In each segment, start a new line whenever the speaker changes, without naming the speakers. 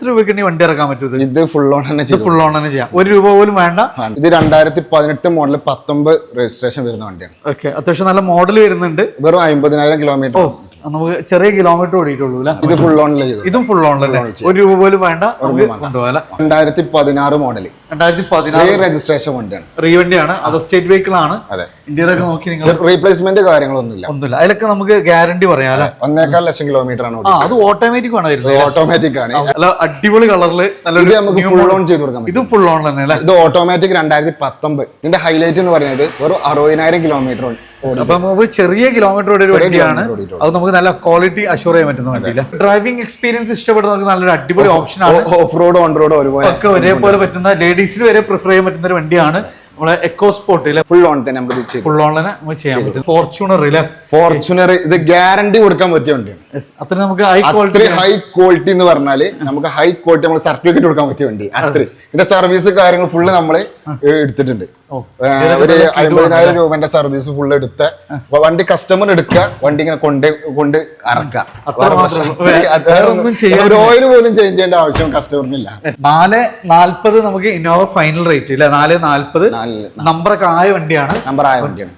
എത്ര രൂപയ്ക്ക് വണ്ടി ഇറക്കാൻ പറ്റും ഇത്?
ഫുൾ ഓൺ തന്നെ
ഇത് ഫുൾ ഓൺ തന്നെ ചെയ്യാം. ഒരു രൂപ പോലും വേണ്ട.
ഇത് രണ്ടായിരത്തി പതിനെട്ട് മോഡൽ പത്തൊമ്പത് രജിസ്ട്രേഷൻ വരുന്ന വണ്ടിയാണ്.
ഓക്കെ അത്യാവശ്യം നല്ല മോഡൽ വരുന്നുണ്ട്.
വെറും അമ്പതിനായിരം കിലോമീറ്റർ
നമുക്ക് ചെറിയ കിലോമീറ്റർ ഓടിയിട്ടുള്ളൂ അല്ലേ?
ഇത് ഫുൾ ഓണിൽ
ഇതും ഫുൾ ഒരു രൂപ പോലും വേണ്ട കൊണ്ടുപോകാം
രണ്ടായിരത്തി പതിനാറ് മോഡൽ
രണ്ടായിരത്തി പതിനാറ്
റീ രജിസ്ട്രേഷൻ വണ്ടിയാണ്.
റീവണ്ടിയാണ് അത് സ്റ്റേറ്റ് വെഹിക്കിൾ ആണ്. ഇന്ത്യയിലൊക്കെ നോക്കി നിങ്ങൾ
റീപ്ലേസ്മെന്റ് കാര്യങ്ങളൊന്നുമില്ല.
ഒന്നുമില്ല. അതിലൊക്കെ നമുക്ക് ഗ്യാരണ്ടി പറയാം അല്ലെ?
ഒന്നേക്കാൽ ലക്ഷം കിലോമീറ്റർ ആണ്
അത് ഓട്ടോമാറ്റിക് ആണ് വരുന്നത്
ഓട്ടോമാറ്റിക് ആണ്.
നല്ല അടിപൊളി കളറിൽ
നല്ല
നല്ലൊരു
നമുക്ക് ഫുൾ ഓൺ ചെയ്ത് കൊടുക്കാം
ഇത് ഫുൾ ഓൺ തന്നെ അല്ലേ?
ഇത് ഓട്ടോമാറ്റിക് രണ്ടായിരത്തി പത്തൊമ്പത് ഇതിന്റെ ഹൈലൈറ്റ് എന്ന് പറയുന്നത് വെറും അറുപതിനായിരം കിലോമീറ്റർ
അപ്പൊ നമുക്ക് ചെറിയ കിലോമീറ്റർ ഒരു വണ്ടിയാണ്. അത് നമുക്ക് നല്ല ക്വാളിറ്റി അഷ്യൂർ ചെയ്യാൻ പറ്റുന്ന വണ്ടിയില്ല. ഡ്രൈവിംഗ് എക്സ്പീരിയൻസ് ഇഷ്ടപ്പെടുന്നവർക്ക് നല്ലൊരു അടിപൊളി ഓപ്ഷൻ ആണ്.
ഓഫ് റോഡ് ഓൺ റോഡ് ഒരുപോലെ
ഒക്കെ ഒരേപോലെ പറ്റുന്ന ലേഡീസിന് വരെ പ്രിഫർ ചെയ്യാൻ പറ്റുന്ന ഒരു വണ്ടിയാണ് നമ്മളെ എക്കോ സ്പോർട്ടിൽ
ഫുൾ ഓൺ തന്നെ നമ്മൾ
ഫുൾ ഓൺ തന്നെ നമുക്ക് ചെയ്യാൻ പറ്റും. ഫോർച്യൂണർ അല്ലെ
ഫോർച്യൂണർ ഇത് ഗ്യാരണ്ടി കൊടുക്കാൻ പറ്റിയ വണ്ടിയാണ്.
അത്ര നമുക്ക് ഹൈ ക്വാളിറ്റി
ഹൈ ക്വാളിറ്റി എന്ന് പറഞ്ഞാൽ നമുക്ക് ഹൈ ക്വാളിറ്റി നമ്മൾ സർട്ടിഫിക്കറ്റ് കൊടുക്കാൻ പറ്റിയ വണ്ടി. അത്ര ഇതിന്റെ സർവീസ് കാര്യങ്ങൾ ഫുള്ള് നമ്മൾ എടുത്തിട്ടുണ്ട്. ഒരു അമ്പതിനായിരം രൂപന്റെ സർവീസ് ഫുള്ള് എടുത്ത. വണ്ടി കസ്റ്റമർ എടുക്കുക വണ്ടി ഇങ്ങനെ കൊണ്ട് കൊണ്ട് ഇറക്കുക ഒരു ഓയിൽ പോലും ചേഞ്ച് ചെയ്യേണ്ട ആവശ്യം കസ്റ്റമറിനില്ല
നാല് നാല്പത് നമുക്ക് ഇന്നോവ ഫൈനൽ റേറ്റ് ഇല്ല? നാല് നാല്പത്
നമ്പർ
നമ്പറൊക്കെ ആയ വണ്ടിയാണ്.
നമ്പർ ആയ വണ്ടിയാണ്.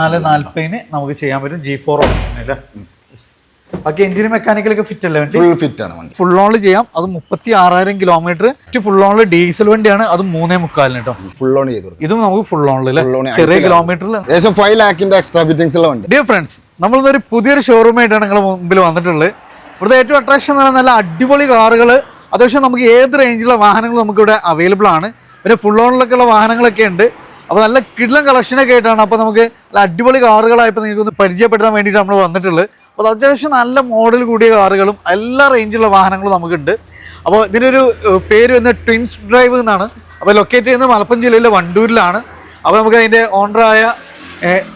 നാല് നാല്പതിന് നമുക്ക് ചെയ്യാൻ പറ്റും ജി ഫോർ ഓപ്ഷൻ അല്ലേ ബാക്കി എഞ്ചിനും മെക്കാനിക്കലൊക്കെ ഫിറ്റ് അല്ലേ വണ്ടി?
ഫുൾ ഫിറ്റ് ആണ് വണ്ടി.
ഫുൾ ഓൺ ചെയ്യാം. അത് മുപ്പത്തി ആറായിരം കിലോമീറ്റർ ഫുൾ ഓൺ ഡീസൽ വണ്ടിയാണ്. അത് മൂന്നേ മുക്കാലിന് കേട്ടോ
ഫുൾ ഓൺ ചെയ്തു
ഇതും നമുക്ക് ഫുൾ ഓണിൽ ചെറിയ കിലോമീറ്ററിൽ
ഏകദേശം ഫൈവ് ലാക്കിന്റെ എക്സ്ട്രാ ഫിറ്റിംഗ്സ് ഉള്ള വണ്ടി.
ഡിയർ ഫ്രണ്ട്സ് നമ്മളിന്നൊരു പുതിയൊരു ഷോറൂമായിട്ടാണ് നിങ്ങളുടെ മുമ്പിൽ വന്നിട്ടുള്ളത്. ഇവിടുത്തെ ഏറ്റവും അട്രാക്ഷൻ എന്ന് പറയുന്നത് നല്ല അടിപൊളി കാറുകൾ. അത്യാവശ്യം നമുക്ക് ഏത് റേഞ്ചിലുള്ള വാഹനങ്ങൾ നമുക്ക് ഇവിടെ അവൈലബിൾ ആണ്. പിന്നെ ഫുൾ ഓണിലൊക്കെ ഉള്ള വാഹനങ്ങളൊക്കെ ഉണ്ട്. അപ്പോൾ നല്ല കിഡ്ലം കളക്ഷനൊക്കെ ആയിട്ടാണ് അപ്പോൾ നമുക്ക് നല്ല അടിപൊളി കാറുകളായപ്പോൾ നിങ്ങൾക്ക് ഒന്ന് പരിചയപ്പെടുത്താൻ വേണ്ടിയിട്ട് നമ്മൾ വന്നിട്ടുള്ളത്. അപ്പോൾ അത്യാവശ്യം നല്ല മോഡൽ കൂടിയ കാറുകളും എല്ലാ റേഞ്ചിലുള്ള വാഹനങ്ങളും നമുക്കുണ്ട്. അപ്പോൾ ഇതിനൊരു പേര് വന്ന് ട്വിൻസ് ഡ്രൈവ് എന്നാണ്. അപ്പോൾ ലൊക്കേറ്റ് ചെയ്യുന്നത് മലപ്പുറം ജില്ലയിലെ വണ്ടൂരിലാണ്. അപ്പോൾ നമുക്ക് അതിന്റെ ഓണറായ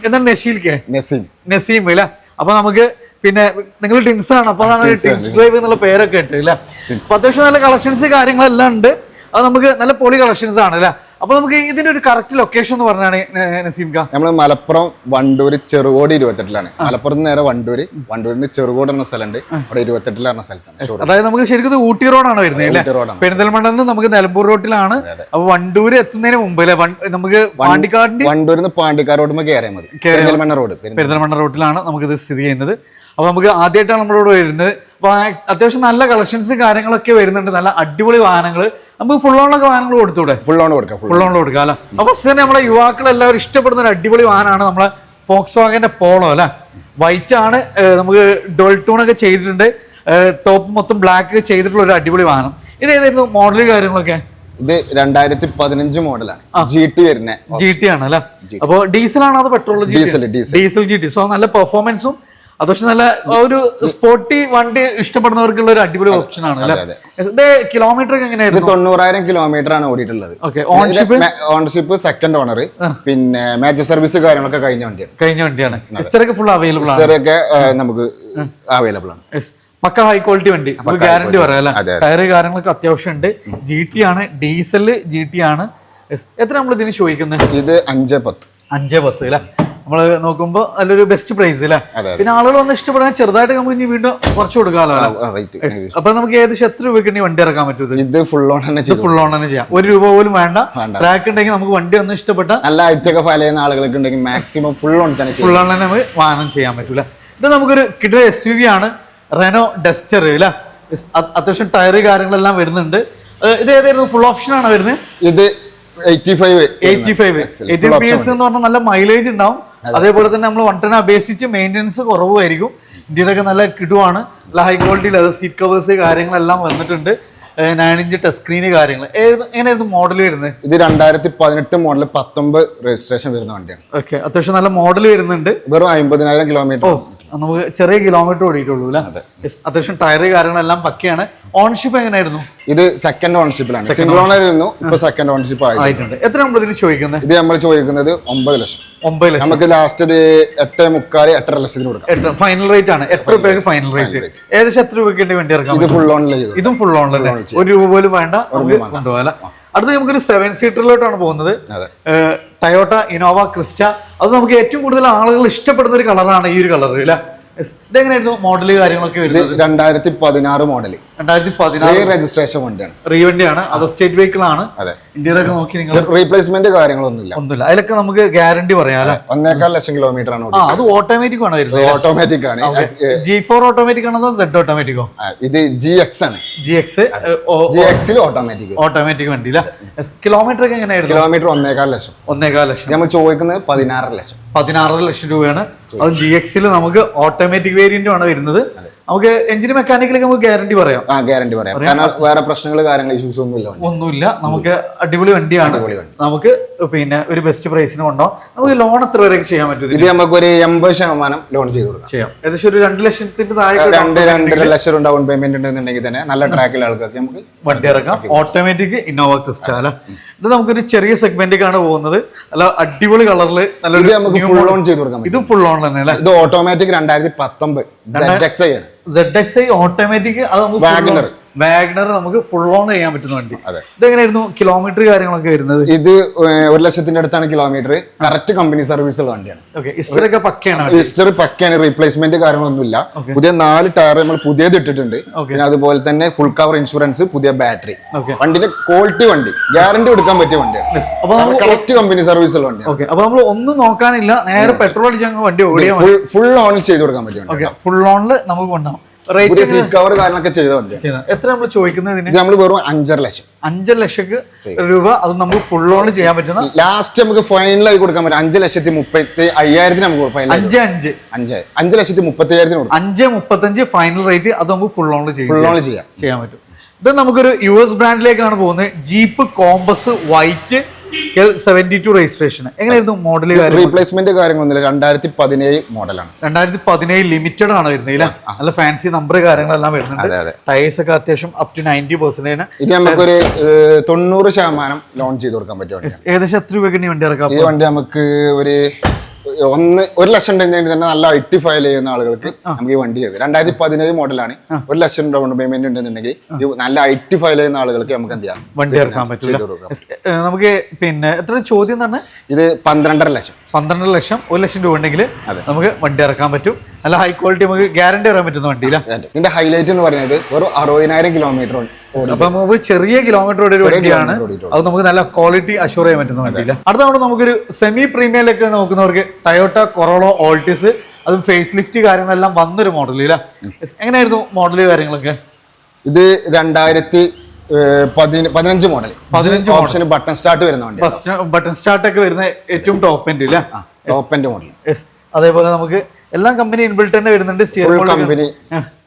എന്താണ് നഷീൽക്ക്
നസീം.
നസീം അല്ലേ? അപ്പോൾ നമുക്ക് പിന്നെ നിങ്ങൾ ടിൻസ് ആണ് അപ്പോൾ അതാണ് ടിൻസ് ഡ്രൈവ് എന്നുള്ള പേരൊക്കെ ഇട്ട് അല്ലേ? അപ്പോൾ അത്യാവശ്യം നല്ല കളക്ഷൻസ് കാര്യങ്ങളെല്ലാം ഉണ്ട്. അത് നമുക്ക് നല്ല പൊളി കളക്ഷൻസ് ആണ് അല്ലേ? അപ്പൊ നമുക്ക് ഇതിന്റെ ഒരു കറക്റ്റ് ലൊക്കേഷൻ എന്ന് പറഞ്ഞാണ് നസീം
നമ്മൾ മലപ്പുറം വണ്ടൂർ ചെറുകോട് ഇരുപത്തെട്ടിലാണ്. മലപ്പുറത്ത് നേരെ വണ്ടൂര് വണ്ടൂരിൽ നിന്ന് ചെറുകോട് എന്ന സ്ഥലമുണ്ട്. അവിടെ ഇരുപത്തെട്ടിൽ പറഞ്ഞ സ്ഥലത്താണ്
അതായത് നമുക്ക് ശരിക്കും ഊട്ടി റോഡാണ് വരുന്നത് പെരിന്തൽമണ്ണ നിന്ന് നമുക്ക് നിലമ്പൂർ റോഡിലാണ് അപ്പൊ വണ്ടൂര് എത്തുന്നതിന് മുമ്പ് അല്ലെ? നമുക്ക് പാണ്ടിക്കാടിന്റെ
വണ്ടൂരിൽ നിന്ന് പാണ്ടിക്കാർ റോഡ് കയറിയാൽ മതി. പെരിന്തൽമണ്ണ റോഡ്
പെരിന്തൽമണ്ണ. റോഡിലാണ് നമുക്ക് ഇത് സ്ഥിതി ചെയ്യുന്നത്. അപ്പൊ നമുക്ക് ആദ്യമായിട്ടാണ് നമ്മളോട് വരുന്നത്. അത്യാവശ്യം നല്ല കളക്ഷൻസ് കാര്യങ്ങളൊക്കെ വരുന്നുണ്ട്. നല്ല അടിപൊളി വാഹനങ്ങൾ നമുക്ക് ഫുൾ ഓണിലൊക്കെ വാഹനങ്ങൾ കൊടുത്തൂടെ?
ഫുൾ ഓൺ കൊടുക്കാം ഫുൾ
ഓൺ കൊടുക്കാം അല്ല? അപ്പൊ തന്നെ നമ്മളെ യുവാക്കൾ എല്ലാവരും ഇഷ്ടപ്പെടുന്ന ഒരു അടിപൊളി വാഹനമാണ് നമ്മളെ ഫോക്സ് വാഗന്റെ പോളോ അല്ലെ? വൈറ്റ് ആണ് നമുക്ക് നമുക്ക് ഡോൾട്ടൂൺ ഒക്കെ ചെയ്തിട്ടുണ്ട്. ടോപ്പ് മൊത്തം ബ്ലാക്ക് ചെയ്തിട്ടുള്ള ഒരു അടിപൊളി വാഹനം. ഇത് ഏതായിരുന്നു മോഡൽ കാര്യങ്ങളൊക്കെ?
ഇത് രണ്ടായിരത്തി പതിനഞ്ച് മോഡലാണ് ജി ടി വരുന്നത്
ജി ടി ആണ് അല്ലേ? അപ്പോൾ ഡീസൽ ആണോ അത് petrol
diesel diesel
G T so നല്ല പെർഫോമൻസും അത്യാവശ്യം നല്ല ഒരു സ്പോർട്ടി വണ്ടി ഇഷ്ടപ്പെടുന്നവർക്കുള്ള ഒരു അടിപൊളി ഓപ്ഷൻ ആണ്
അതെ,
കിലോമീറ്റർ ഒക്കെ എങ്ങനെയായിരുന്നു?
തൊണ്ണൂറായിരം കിലോമീറ്റർ ആണ് ഓടിയിട്ടുള്ളത്. ഓണർഷിപ്പ് സെക്കൻഡ് ഓണർ പിന്നെ മേജർ സർവീസ് കാര്യങ്ങളൊക്കെ കഴിഞ്ഞ വണ്ടിയാണ്.
കഴിഞ്ഞ വണ്ടിയാണ്. ഇസ്റ്ററൊക്കെ ഫുൾ അവൈലബിൾ ആണ്.
ഹിസ്റ്ററിയൊക്കെ നമുക്ക് അവൈലബിൾ ആണ്.
പക്ക ഹൈ ക്വാളിറ്റി വണ്ടി. നമുക്ക് ഗ്യാരണ്ടി പറയാം അല്ലെ?
അതെ,
ടയർ കാര്യങ്ങളൊക്കെ അത്യാവശ്യം ഉണ്ട്. ജി ടി ആണ് ഡീസൽ ജി ടി ആണ്. എത്ര നമ്മൾ ഇതിന് ചോദിക്കുന്നത്
ഇത് അഞ്ച് പത്ത്.
അഞ്ച് പത്ത് അല്ലേ? നമ്മൾ നോക്കുമ്പോൾ നല്ലൊരു ബെസ്റ്റ് പ്രൈസ് അല്ലേ പിന്നെ ആളുകൾ വന്ന് ഇഷ്ടപ്പെടാൻ ചെറുതായിട്ട് നമുക്ക് ഇനി വീണ്ടും കുറച്ച് കൊടുക്കാമല്ലോ അപ്പൊ നമുക്ക് ഏകദേശം എത്ര രൂപയ്ക്ക് വണ്ടി ഇറക്കാൻ പറ്റും ഇത്?
ഫുൾ ഓൺ തന്നെ
ഫുൾ ഓൺ തന്നെ ചെയ്യാം. ഒരു രൂപ പോലും വേണ്ട. ട്രാക്ക് ഉണ്ടെങ്കിൽ നമുക്ക് വണ്ടി ഒന്ന് ഇഷ്ടപ്പെട്ട
നല്ല ഐറ്റൊക്കെ ഫയൽ ചെയ്യുന്ന ആളുകൾക്ക് ഉണ്ടെങ്കിൽ മാക്സിമം ഫുൾ ഓൺ തന്നെ
ഫുൾ ഓൺ തന്നെ നമുക്ക് വാഹനം ചെയ്യാൻ പറ്റൂല ഇത് നമുക്കൊരു കിഡ് എസ് യു വി ആണ്. റെനോ ഡസ്റ്റർ അല്ലേ അത്യാവശ്യം ടയർ കാര്യങ്ങളെല്ലാം വരുന്നുണ്ട്. ഇത് ഏതായിരുന്നു? ഫുൾ ഓപ്ഷൻ ആണ് വരുന്നത്?
ഇത്
പറഞ്ഞാൽ നല്ല മൈലേജ് ഉണ്ടാവും. അതേപോലെ തന്നെ നമ്മൾ വൺ ടെൻ അപേക്ഷിച്ച് മെയിന്റെനൻസ് കുറവായിരിക്കും ഇന്ത്യയിലൊക്കെ നല്ല കിടുവാണ്. നല്ല high quality leather seat covers കാര്യങ്ങളെല്ലാം വന്നിട്ടുണ്ട്. നയൻ ഇഞ്ച് ടച്ച് സ്ക്രീന് കാര്യങ്ങൾ എങ്ങനെയായിരുന്നു മോഡൽ വരുന്നത്?
ഇത് രണ്ടായിരത്തി പതിനെട്ട് മോഡൽ പത്തൊമ്പത് രജിസ്ട്രേഷൻ വരുന്ന വണ്ടിയാണ്.
ഓക്കെ അത്യാവശ്യം നല്ല മോഡൽ വരുന്നുണ്ട്.
വെറും അമ്പതിനായിരം കിലോമീറ്റർ
നമുക്ക് ചെറിയ കിലോമീറ്റർ ഓടിയിട്ടുള്ളൂ അല്ലേ? അത്യാവശ്യം ടയർ കാര്യങ്ങളെല്ലാം പക്കയാണ്. ഓൺഷിപ്പ് എങ്ങനെയായിരുന്നു?
ഇത് സെക്കൻഡ് ഓൺഷിപ്പിലാണ് സിംഗിൾ ഓണർ ആയിരുന്നു. ഇപ്പൊ സെക്കൻഡ് ഓൺഷിപ്പ്
ആയിട്ടുണ്ട്. എത്ര നമ്മൾ ഇതിന് ചോദിക്കുന്നത്?
ഇത് നമ്മൾ ചോദിക്കുന്നത് ഒമ്പത് ലക്ഷം.
ഒമ്പത് ലക്ഷം.
നമുക്ക് ലാസ്റ്റ് ഒരു എട്ട് മുക്കാൽ എട്ടര ലക്ഷത്തിന് കൊടുക്കാം.
എട്ട് ഫൈനൽ റേറ്റ് ആണ്. എട്ട് രൂപയ്ക്ക് ഫൈനൽ റേറ്റ് ഏകദേശം എത്ര രൂപയ്ക്ക് വേണ്ടി ഇറക്കാം
ഇത് ഫുൾ ഓണിൽ
ഇതും ഫുൾ തന്നെ ഒരു രൂപ പോലും വേണ്ട. കൊണ്ടുപോകാം അടുത്ത നമുക്കൊരു സെവൻ സീറ്ററിലോട്ടാണ് പോകുന്നത്. ടയോട്ട ഇനോവ ക്രിസ്റ്റ അത് നമുക്ക് ഏറ്റവും കൂടുതൽ ആളുകൾ ഇഷ്ടപ്പെടുന്ന ഒരു കളറാണ് ഈ ഒരു കളർ അല്ലേ. ഇതെങ്ങനെയായിരുന്നു മോഡൽ കാര്യങ്ങളൊക്കെ വരുന്നത്?
രണ്ടായിരത്തി പതിനാറ് മോഡൽ
രണ്ടായിരത്തി പതിനാറ്
റീ രജിസ്ട്രേഷൻ വണ്ടിയാണ്
റീവണ്ടിയാണ് അത് സ്റ്റേറ്റ് വെഹിക്കിൾ ആണ്.
അതെ.
ഇന്ത്യയിലൊക്കെ നോക്കി നിങ്ങൾ
റീപ്ലേസ്മെന്റ് കാര്യങ്ങളൊന്നുമില്ല.
ഒന്നുമില്ല. അതിലൊക്കെ നമുക്ക് ഗ്യാരണ്ടി പറയാം ഒന്നേക്കാൾ
ഒന്നേക്കാൽ ലക്ഷം കിലോമീറ്റർ ആണ്
അത് ഓട്ടോമാറ്റിക് ആണ് വരുന്നത്
ഓട്ടോമാറ്റിക് ആണ്.
ജി ഫോർ ഓട്ടോമാറ്റിക് ആണോ സെഡ് ഓട്ടോമാറ്റിക്കോ
ഇത് ജി എക്സ് ആണ്.
ജി എക്സ്
ജി എക്സിൽ ഓട്ടോമാറ്റിക്
ഓട്ടോമാറ്റിക് വണ്ടി കിലോമീറ്റർ ഒക്കെ എങ്ങനെയായിരുന്നു?
കിലോമീറ്റർ ഒന്നേക്കാൽ ലക്ഷം.
ഒന്നേക്കാൾ ലക്ഷം.
നമ്മൾ ചോദിക്കുന്നത് പതിനാറര ലക്ഷം.
പതിനാറര ലക്ഷം രൂപയാണ്. അത് ജി എക്സിൽ നമുക്ക് ഓട്ടോമാറ്റിക് വേരിയന്റും ആണ് വരുന്നത്. നമുക്ക് എഞ്ചിൻ മെക്കാനിക്കലേക്ക് നമുക്ക് ഗ്യാരണ്ടി പറയാം.
ആ ഗ്യാരണ്ടി പറയാം. കാരണം വേറെ പ്രശ്നങ്ങൾ കാര്യങ്ങൾ ഇഷ്യൂസ് ഒന്നും ഇല്ല.
ഒന്നുമില്ല. നമുക്ക് അടിപൊളി വണ്ടിയാണ്. നമുക്ക് പിന്നെ ഒരു ബെസ്റ്റ് പ്രൈസിന് കൊണ്ടോ നമുക്ക് ലോൺ എത്ര വരെ ചെയ്യാൻ പറ്റും?
ഇത് നമുക്ക് ഒരു എൺപത് ശതമാനം ലോൺ ചെയ്ത് കൊടുക്കാം.
ചെയ്യാം. ഏകദേശം ഒരു രണ്ട് ലക്ഷത്തിന്റെ താഴെ
രണ്ട് രണ്ടര ലക്ഷം ഡൗൺ പേയ്മെന്റ് ഉണ്ടെന്നുണ്ടെങ്കിൽ തന്നെ നല്ല ട്രാക്കിൽ ആൾക്കാർക്ക് നമുക്ക്
വണ്ടി ഇറക്കാം. ഓട്ടോമാറ്റിക് ഇന്നോവ ക്രിസ്റ്റ അല്ല? ഇത് നമുക്കൊരു ചെറിയ സെഗ്മെന്റിലേക്കാണ് പോകുന്നത്. നല്ല അടിപൊളി കളറിൽ നല്ലൊരു
നമുക്ക് ഫുൾ ലോൺ ചെയ്ത് കൊടുക്കാൻ പറ്റും
ഇതും ഫുൾ ഓൺ തന്നെ അല്ലേ
ഇത് ഓട്ടോമാറ്റിക് രണ്ടായിരത്തി പത്തൊമ്പത് ആണ്.
സെഡ് എക്സ് ഐ ഓട്ടോമാറ്റിക് അത് നമുക്ക് വാഗണർ നമുക്ക് ഫുൾ ഓൺ ചെയ്യാൻ പറ്റുന്ന വണ്ടി. ഇതെങ്ങനെയായിരുന്നു കിലോമീറ്റർ കാര്യങ്ങളൊക്കെ വരുന്നത്?
ഇത് ഒരു ലക്ഷത്തിന്റെ അടുത്താണ് കിലോമീറ്റർ കറക്റ്റ് കമ്പനി സർവീസ് ഉള്ള വണ്ടിയാണ്.
ഓക്കെ ഇസ്റ്ററൊക്കെ പക്കയാണ് വണ്ടി.
ഹിസ്റ്ററി പക്കയാണ് റീപ്ലേസ്മെന്റ് കാര്യങ്ങളൊന്നുമില്ല. പുതിയ നാല് ടയർ നമ്മൾ പുതിയത് ഇട്ടിട്ടുണ്ട്. പിന്നെ അതുപോലെ തന്നെ ഫുൾ കവർ ഇൻഷുറൻസ് പുതിയ ബാറ്ററി. വണ്ടിന്റെ ക്വാളിറ്റി വണ്ടി. ഗ്യാരണ്ടി എടുക്കാൻ പറ്റിയ വണ്ടിയാണ്.
അപ്പൊ
കറക്റ്റ് കമ്പനി സർവീസ് ഉള്ള വണ്ടിയാണ്.
ഓക്കെ അപ്പൊ നമ്മൾ ഒന്നും നോക്കാനില്ല. നേരെ പെട്രോൾ അടിച്ച് വണ്ടി ഓടിയാൽ
ഫുൾ ഓണിൽ ചെയ്ത് കൊടുക്കാൻ പറ്റിയ വണ്ടി
ഫുൾ ഓണിൽ നമുക്ക് കൊണ്ടാവും
പുതിയ സീറ്റ് കവർ കാര്യങ്ങളൊക്കെ ചെയ്ത
എത്ര നമ്മൾ ചോദിക്കുന്നത്
നമ്മൾ വെറും അഞ്ചര ലക്ഷം.
അഞ്ചര ലക്ഷം രൂപ അത് നമുക്ക് ഫുൾ ഓൺ ചെയ്യാൻ പറ്റുന്ന
ലാസ്റ്റ് നമുക്ക് ഫൈനലായി കൊടുക്കാൻ പറ്റും. അഞ്ച് ലക്ഷത്തി മുപ്പത്തി അയ്യായിരത്തിന് നമുക്ക് ഫൈനൽ
അഞ്ച് അഞ്ച്.
അഞ്ച്. അഞ്ച് ലക്ഷത്തി മുപ്പത്തി അയ്യായിരത്തിന് കൊടുക്കും.
അഞ്ച് മുപ്പത്തഞ്ച് ഫൈനൽ റേറ്റ് അത് നമുക്ക് ഫുൾ ഓൺ ചെയ്യാം.
ഫുൾ ഓൺ ചെയ്യാം.
ചെയ്യാൻ പറ്റും. ഇത് നമുക്കൊരു യു എസ് ബ്രാൻഡിലേക്കാണ് പോകുന്നത്. Jeep Compass white seventy two registration എങ്ങനെയായിരുന്നു മോഡൽ
റീപ്ലേസ്മെന്റ് കാര്യങ്ങളൊന്നുമില്ല രണ്ടായിരത്തി പതിനേഴ് മോഡലാണ്
രണ്ടായിരത്തി പതിനേഴ് ലിമിറ്റഡ് ആണ് വരുന്നത് ഇല്ല? നല്ല ഫാൻസി നമ്പർ കാര്യങ്ങളെല്ലാം വരുന്നുണ്ട്. ടയേഴ്സ് ഒക്കെ അത്യാവശ്യം അപ് ടു നയന്റി പെർസെന്റേജ്
ഇത് നമുക്കൊരു തൊണ്ണൂറ് ശതമാനം ലോൺ ചെയ്ത് കൊടുക്കാൻ പറ്റും
ഏകദേശം എത്ര രൂപയ്ക്ക് വണ്ടി ഇറക്കാം
ഈ വണ്ടി നമുക്ക് ഒരു ഒന്ന് ഒരു ലക്ഷം ഉണ്ടെങ്കിൽ തന്നെ നല്ല ഐ ടി ഫയൽ ചെയ്യുന്ന ആളുകൾക്ക് നമുക്ക് ഈ വണ്ടി ചെയ്ത് രണ്ടായിരത്തി പതിനേഴ് മോഡലാണ്. ഒരു ലക്ഷം ഡൗൺ പേയ്മെന്റ് ഉണ്ടെന്നുണ്ടെങ്കിൽ നല്ല ഐ ടി ഫയൽ ചെയ്യുന്ന ആളുകൾക്ക് നമുക്ക് എന്ത് ചെയ്യാം?
വണ്ടി ഇറക്കാൻ
പറ്റും
നമുക്ക് പിന്നെ എത്ര ചോദ്യം തന്നെ
ഇത് പന്ത്രണ്ടര ലക്ഷം.
പന്ത്രണ്ടര ലക്ഷം ഒരു ലക്ഷം രൂപ ഉണ്ടെങ്കിൽ നമുക്ക് വണ്ടി ഇറക്കാൻ പറ്റും. നല്ല ഹൈ ക്വാളിറ്റി നമുക്ക് ഗ്യാരണ്ടി ഇറക്കാൻ പറ്റുന്ന വണ്ടിയില്ല
ഇതിന്റെ ഹൈലൈറ്റ് എന്ന് പറയുന്നത് വെറും അറുപതിനായിരം കിലോമീറ്റർ
അപ്പൊ നമുക്ക് ചെറിയ കിലോമീറ്റർ ഒരു വണ്ടിയാണ്. അത് നമുക്ക് നല്ല ക്വാളിറ്റി അഷ്യൂർ ചെയ്യാൻ പറ്റുന്ന വണ്ടിയില്ല. അടുത്ത തവണ നമുക്കൊരു സെമി പ്രീമിയറിലൊക്കെ നോക്കുന്നവർക്ക് ടയോട്ട കൊറോളോ ഓൾട്ടിസ് അതും ഫേസ് ലിഫ്റ്റ് കാര്യങ്ങളെല്ലാം വന്നൊരു മോഡൽ ഇല്ല? എങ്ങനെയായിരുന്നു മോഡൽ കാര്യങ്ങളൊക്കെ?
ഇത് രണ്ടായിരത്തി പതിനഞ്ച് മോഡൽ പതിനഞ്ച് ഓപ്ഷൻ ബട്ടൺ സ്റ്റാർട്ട് വരുന്ന
ബട്ടൺ സ്റ്റാർട്ട് ഒക്കെ വരുന്ന ഏറ്റവും ടോപ്പ് എൻഡ് ഇല്ല?
Top end model.
അതേപോലെ നമുക്ക് എല്ലാ കമ്പനി ഇൻബിൽട്ട് തന്നെ വരുന്നുണ്ട്.
Company.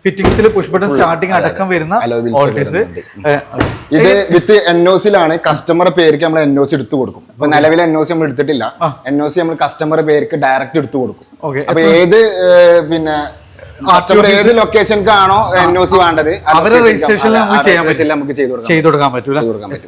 ഫിറ്റിംഗ്സിൽ പുഷ് ബട്ടൺ സ്റ്റാർട്ടിംഗ് അടക്കം വരുന്ന ഓൾട്ടീസ്
ഇത് വിത്ത് എൻ ഒ സിയിലാണ് കസ്റ്റമർ പേർക്ക് നമ്മൾ എൻ ഒ സി എടുത്തു കൊടുക്കും. അപ്പൊ നിലവിൽ എൻ ഒ സി നമ്മൾ എടുത്തിട്ടില്ല. എൻ ഒ സി നമ്മൾ കസ്റ്റമർ പേർക്ക് ഡയറക്റ്റ് എടുത്തു കൊടുക്കും. അപ്പൊ ഏത് പിന്നെ ഏത് ലൊക്കേഷൻക്കാണോ എൻ ഒ സി വേണ്ടത്
അവരെ
location ക്ക്
registration ൽ നമുക്ക് ചെയ്യാൻ
പറ്റില്ല നമുക്ക് ചെയ്തു കൊടുക്കാം.
ചെയ്തു കൊടുക്കാൻ പറ്റൂല?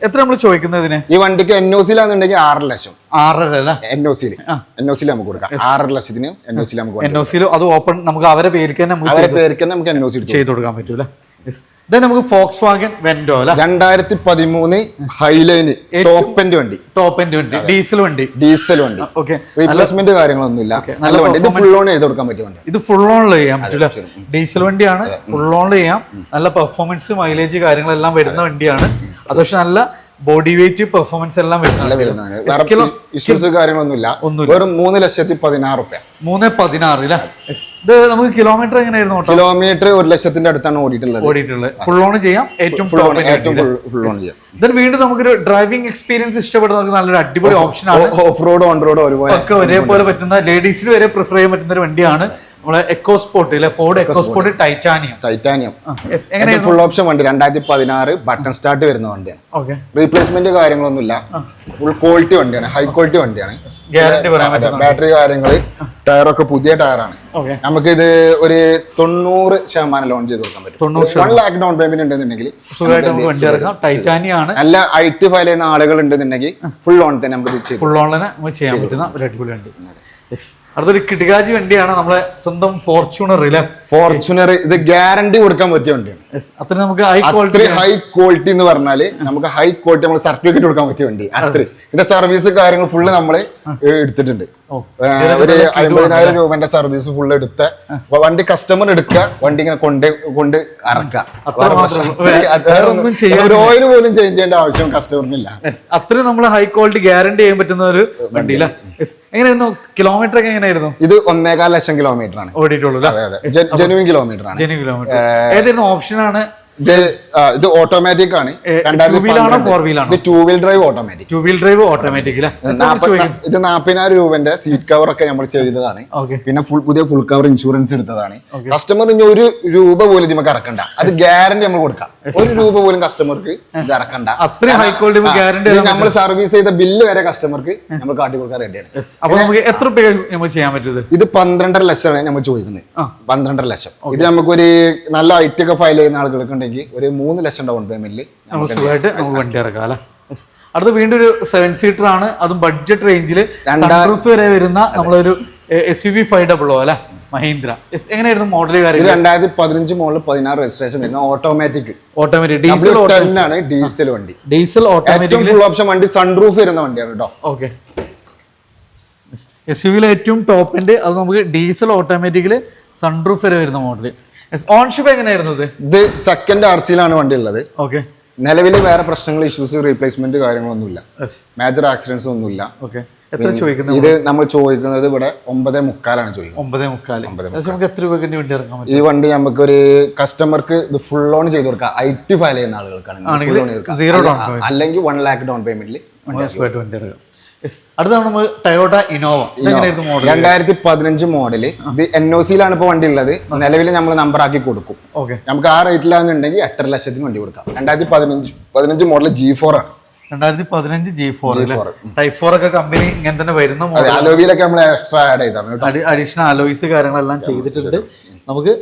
എത്ര നമ്മൾ ചോദിക്കുന്നതിന്
ഈ വണ്ടിക്ക് എൻ ഒ സിയിലാണെന്നുണ്ടെങ്കിൽ ആറ് ലക്ഷം.
ആറര
എൻ ഒ സിയിൽ എൻ ഒ സിയിൽ നമുക്ക് കൊടുക്കാം. ആറര ലക്ഷത്തിന് എൻ ഒ സിയിൽ നമുക്ക്
എൻ ഒ സിയിൽ അത് ഓപ്പൺ നമുക്ക് അവരെ പേർക്ക് തന്നെ
അവരെ പേർക്ക് തന്നെ നമുക്ക് എൻ ഒ സി
ചെയ്തു കൊടുക്കാൻ പറ്റൂല? നമുക്ക് ഫോക്സ് വാഗൻ വെൻഡോ അല്ല
രണ്ടായിരത്തി പതിമൂന്ന് ഹൈലൈന് ടോപ്പ് എൻഡ് വണ്ടി.
ടോപ്പ് എൻഡ് വണ്ടി. ഡീസൽ വണ്ടി.
ഡീസൽ വണ്ടി
ഓക്കെ
റീപ്ലേസ്മെന്റ് കാര്യങ്ങളൊന്നുമില്ല. നല്ല വണ്ടി. ഇത് ഫുൾ ഓൺ ചെയ്ത് കൊടുക്കാൻ പറ്റിയ വണ്ടി
ഇത് ഫുൾ ഓൺ ചെയ്യാൻ പറ്റില്ല ഡീസൽ വണ്ടിയാണ്. ഫുൾ ഓൺ ചെയ്യാം. നല്ല പെർഫോമൻസ് മൈലേജ് കാര്യങ്ങളെല്ലാം വരുന്ന വണ്ടിയാണ്. അത് പക്ഷെ നല്ല ബോഡി വെയിറ്റ് പെർഫോമൻസ് എല്ലാം വരുന്നുണ്ട്
ഇഷ്യൂസ് കാര്യങ്ങളൊന്നുമില്ല. വെറും മൂന്ന് ലക്ഷത്തി പതിനാറ് റുപ്യ.
മൂന്ന് പതിനാറ് ഇത് നമുക്ക് കിലോമീറ്റർ എങ്ങനെയായിരുന്നു
കിലോമീറ്റർ ഒരു ലക്ഷത്തിന്റെ അടുത്താണ് ഓടിയിട്ടുള്ളത്.
ഓടിയിട്ടുള്ളത്. ഫുൾ ഓൺ ചെയ്യാം. ഏറ്റവും
ഫുൾ ഓൺ ഏറ്റവും ഫുൾ ഓൺ ചെയ്യാം.
വീണ്ടും നമുക്കൊരു ഡ്രൈവിംഗ് എക്സ്പീരിയൻസ് ഇഷ്ടപ്പെടുന്നവർക്ക് നല്ലൊരു അടിപൊളി ഓപ്ഷൻ ആണ്.
ഓഫ് റോഡ് ഓൺ റോഡ് ഒരുപോലെ
ഒക്കെ ഒരേപോലെ പറ്റുന്ന ലേഡീസിന് വരെ പ്രിഫർ ചെയ്യാൻ പറ്റുന്ന ഒരു വണ്ടിയാണ് നമ്മളെ എക്കോസ്പോർട്ട് അല്ലെ Ford EcoSport Titanium
Titanium full option വണ്ടി രണ്ടായിരത്തി പതിനാറ് ബട്ടൺ സ്റ്റാർട്ട് വരുന്ന വണ്ടിയാണ്.
ഓക്കെ
റീപ്ലേസ്മെന്റ് കാര്യങ്ങളൊന്നുമില്ല. ഫുൾ ക്വാളിറ്റി വണ്ടിയാണ് ഹൈ ക്വാളിറ്റി വണ്ടിയാണ്. ബാറ്ററി കാര്യങ്ങൾ ടയറൊക്കെ പുതിയ ടയറാണ്
നമുക്ക്
ഇത് ഒരു തൊണ്ണൂറ് ശതമാനം ലോൺ ചെയ്ത് കൊടുക്കാൻ പറ്റും. വൺ ലാക്ക് ഡൗൺ പേയ്മെന്റ് ഉണ്ടെന്നുണ്ടെങ്കിൽ
സുഖമായിട്ട് നമുക്ക് വണ്ടി ഇറക്കാം. ടൈറ്റാനിയം ആണ്.
നല്ല ഐ ടി ഫയൽ ചെയ്യുന്ന ആളുകൾ ഉണ്ടെന്നുണ്ടെങ്കിൽ ഫുൾ ലോൺ തന്നെ നമുക്ക്
ഫുൾ ലോൺ തന്നെ ചെയ്യാൻ പറ്റുന്ന ഒരു അടിപൊളി വണ്ടി. അടുത്തൊരു കിടുകാജി വണ്ടിയാണ് നമ്മളെ സ്വന്തം ഫോർച്യൂണർ അല്ലേ?
ഫോർച്യൂണർ ഇത് ഗ്യാരണ്ടി കൊടുക്കാൻ പറ്റിയ വണ്ടിയാണ്.
അത്ര നമുക്ക് ഹൈ ക്വാളിറ്റി
ഹൈ ക്വാളിറ്റി എന്ന് പറഞ്ഞാൽ നമുക്ക് ഹൈ ക്വാളിറ്റി നമ്മൾ സർട്ടിഫിക്കറ്റ് കൊടുക്കാൻ പറ്റിയ വണ്ടി. അത്ര ഇതിന്റെ സർവീസ് കാര്യങ്ങൾ ഫുള്ള് നമ്മൾ എടുത്തിട്ടുണ്ട്. ഒരു അമ്പതിനായിരം രൂപന്റെ സർവീസ് ഫുൾ എടുത്ത. വണ്ടി കസ്റ്റമർ എടുക്കുക വണ്ടി ഇങ്ങനെ കൊണ്ട് കൊണ്ട്
ചെയ്യാനില്ല.
ഒരു ഓയിൽ പോലും ചേഞ്ച് ചെയ്യേണ്ട ആവശ്യം കസ്റ്റമറിനില്ല.
അത്രയും നമ്മൾ ഹൈ ക്വാളിറ്റി ഗ്യാരണ്ടി ചെയ്യാൻ പറ്റുന്ന ഒരു വണ്ടി. അല്ലേ Yes. എങ്ങനെയായിരുന്നു? കിലോമീറ്റർ ഒക്കെ എങ്ങനെയായിരുന്നു?
ഇത് ഒന്നേകാൽ ലക്ഷം കിലോമീറ്റർ ആണ്.
ഓടിയിട്ടുള്ളൂ
ജെനുവിൻ കിലോമീറ്റർ ആണ്.
ജനുവിൻ കിലോമീറ്റർ ഏതായിരുന്നു? ഓപ്ഷൻ ആണ്
ഇത് ഓട്ടോമാറ്റിക് ആണ്. Two wheel drive automatic
two wheel drive automatic
ഇത് നാപ്പതിനായിരം രൂപന്റെ സീറ്റ് കവർ ഒക്കെ നമ്മൾ ചെയ്തതാണ്. പിന്നെ ഫുൾ പുതിയ ഫുൾ കവർ ഇൻഷുറൻസ് എടുത്തതാണ്. കസ്റ്റമർ ഇനി ഒരു രൂപ പോലും നമുക്ക് ഇറക്കണ്ട. അത് ഗ്യാരണ്ടി നമ്മൾ കൊടുക്കാം. ഒരു രൂപ പോലും കസ്റ്റമർക്ക് ഇത് ഇറക്കണ്ട.
അത്രയും ഹൈ ക്വാളിറ്റി ഗ്യാരണ്ടി
നമ്മൾ സർവീസ് ചെയ്ത ബില്ല് വരെ കസ്റ്റമർക്ക് നമ്മൾ കാട്ടി കൊടുക്കാൻ റെഡിയാണ്
അപ്പൊ നമുക്ക് എത്ര നമുക്ക് ചെയ്യാൻ പറ്റുന്നത്?
ഇത് പന്ത്രണ്ടര ലക്ഷമാണ് നമ്മൾ ചോദിക്കുന്നത്. പന്ത്രണ്ടര ലക്ഷം. ഇത് നമുക്ക് ഒരു നല്ല ഐറ്റ് ഒക്കെ ഫയൽ ചെയ്യുന്ന ആളുകൾക്ക് ഉണ്ടെങ്കിൽ ഒരു മൂന്ന് ലക്ഷം ഡൗൺ പേയ്മെന്റിൽ
നമുക്ക് സുഖമായിട്ട് നമുക്ക് വണ്ടി ഇറക്കാം അല്ലേ. അടുത്ത വീണ്ടും ഒരു സെവൻ സീറ്റർ ആണ്. അതും ബഡ്ജറ്റ് റേഞ്ചിൽ സൺറൂഫ് വരെ വരുന്ന നമ്മളൊരു S U V five double O അല്ലെ? മഹീന്ദ്ര. എങ്ങനെയായിരുന്നു മോഡൽ കാര്യം
രണ്ടായിരത്തി പതിനഞ്ച് മോളിൽ പതിനാറ് രജിസ്ട്രേഷൻ വരുന്ന ഓട്ടോമാറ്റിക്
ഓട്ടോമാറ്റിക് ഡീസൽ
ആണ് ഡീസൽ വണ്ടി.
ഡീസൽ ഓട്ടോമാറ്റിക്
ഫുൾ ഓപ്ഷൻ വണ്ടി സൺറൂഫ് വരുന്ന വണ്ടിയാണ് കേട്ടോ
ഓക്കെ എസ് യു വിയിലെ ഏറ്റവും ടോപ്പ് എൻഡ് അത് നമുക്ക് ഡീസൽ ഓട്ടോമാറ്റിക്കിൽ സൺറൂഫ് വരെ വരുന്ന മോഡൽ ഓൺഷിപ്പ് എങ്ങനെയായിരുന്നു ഇത്?
സെക്കൻഡ് ആർ സിയിലാണ് വണ്ടി ഉള്ളത്
ഓക്കെ
നിലവിൽ വേറെ പ്രശ്നങ്ങൾ ഇഷ്യൂസ് റീപ്ലേസ്മെന്റ് കാര്യങ്ങളൊന്നുമില്ല. മേജർ ആക്സിഡൻസ് ഒന്നുമില്ല.
ഓക്കെ എത്ര ചോദിക്കുന്നത്
ഇത് നമ്മൾ ചോദിക്കുന്നത് ഇവിടെ ഒമ്പതേ മുക്കാലാണ് ചോദിക്കുന്നത്.
ഒമ്പതേ നമുക്ക് എത്ര വണ്ടി ഇറക്കാൻ പറ്റും?
ഈ വണ്ടി നമുക്ക് ഒരു കസ്റ്റമർക്ക് ഇത് ഫുൾ ഓൺ ചെയ്ത് കൊടുക്കാം. ഐ ടി ഫയൽ ചെയ്യുന്ന ആളുകൾക്കാണ്. അല്ലെങ്കിൽ വൺ ലാക്ക് ഡൗൺ പേയ്മെന്റിൽ
വണ്ടി ഇറക്കാം യെസ് അടുത്താണ് നമ്മൾ ടയോട്ട ഇനോവ മോഡൽ
രണ്ടായിരത്തി പതിനഞ്ച് മോഡൽ ഇത് എൻ ഒ സിയിലാണ് ഇപ്പോൾ വണ്ടി ഉള്ളത്. നിലവിൽ നമ്മൾ നമ്പർ ആക്കി കൊടുക്കും.
ഓക്കെ
നമുക്ക് ആ റേറ്റിലാണെന്നുണ്ടെങ്കിൽ എട്ടര ലക്ഷത്തിന് വണ്ടി കൊടുക്കാം. രണ്ടായിരത്തി പതിനഞ്ച് പതിനഞ്ച് മോഡൽ ജി ഫോർ ആണ്
രണ്ടായിരത്തി പതിനഞ്ച് ജി ഫോർ ടൈപ്പ് ഫോർ ഒക്കെ കമ്പനി ഇങ്ങനെ തന്നെ വരുന്ന
അതെ
മോഡൽ
അലോവിയിലൊക്കെ നമ്മൾ എക്സ്ട്രാ ആഡ് ചെയ്താണ്
അഡീഷണൽ അലോയ്സ് കാര്യങ്ങളെല്ലാം ചെയ്തിട്ടുണ്ട്. നമുക്ക്